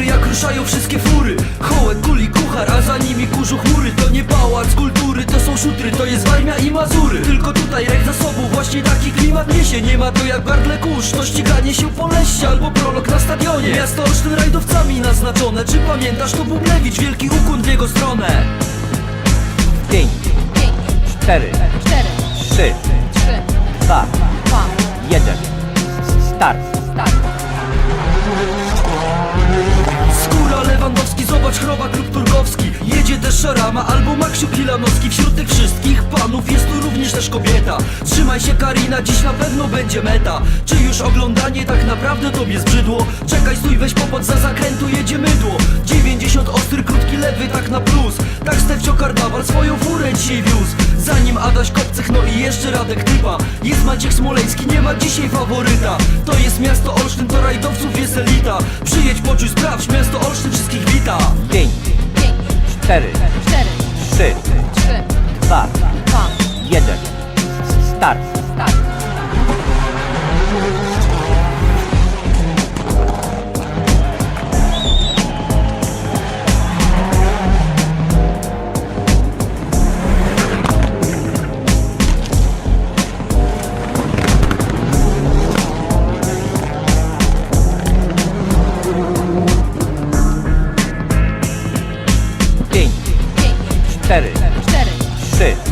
góry jak ruszają wszystkie fury. Hołek, kuli, kuchar, a za nimi kurzu chmury. To nie pałac kultury, to są szutry, to jest Warmia i Mazury. Tylko tutaj rek zasobu, właśnie taki klimat niesie. Nie ma to jak gardle kurz, to ściganie się po leście Albo prolog na stadionie. Miasto Olsztyn rajdowcami naznaczone. Czy pamiętasz to Bublewicz, wielki ukłon w jego stronę. 5, 4, 4, 3, 3, 2, 2, 1. Start. start. Albo Maksiu Kilanowski. Wśród tych wszystkich panów jest tu również też kobieta. Trzymaj się Karina, dziś na pewno będzie meta. Czy już oglądanie tak naprawdę tobie zbrzydło? Czekaj, stój, weź popot, za zakrętu jedzie mydło 90 ostry, krótki lewy, tak na plus. Tak Stefcio Karnawal swoją furę dzisiaj wiózł. Zanim Adaś Kopcych, no i jeszcze Radek Typa. Jest Maciek Smoleński, nie ma dzisiaj faworyta. To jest miasto Olsztyn, to rajdowców jest elita. Przyjedź, poczuj, sprawdź, miasto Olsztyn wszystkich wita. 5, 5, 4, 4, 3, 3, 2, 2, 1. Start. Set it. Trzy.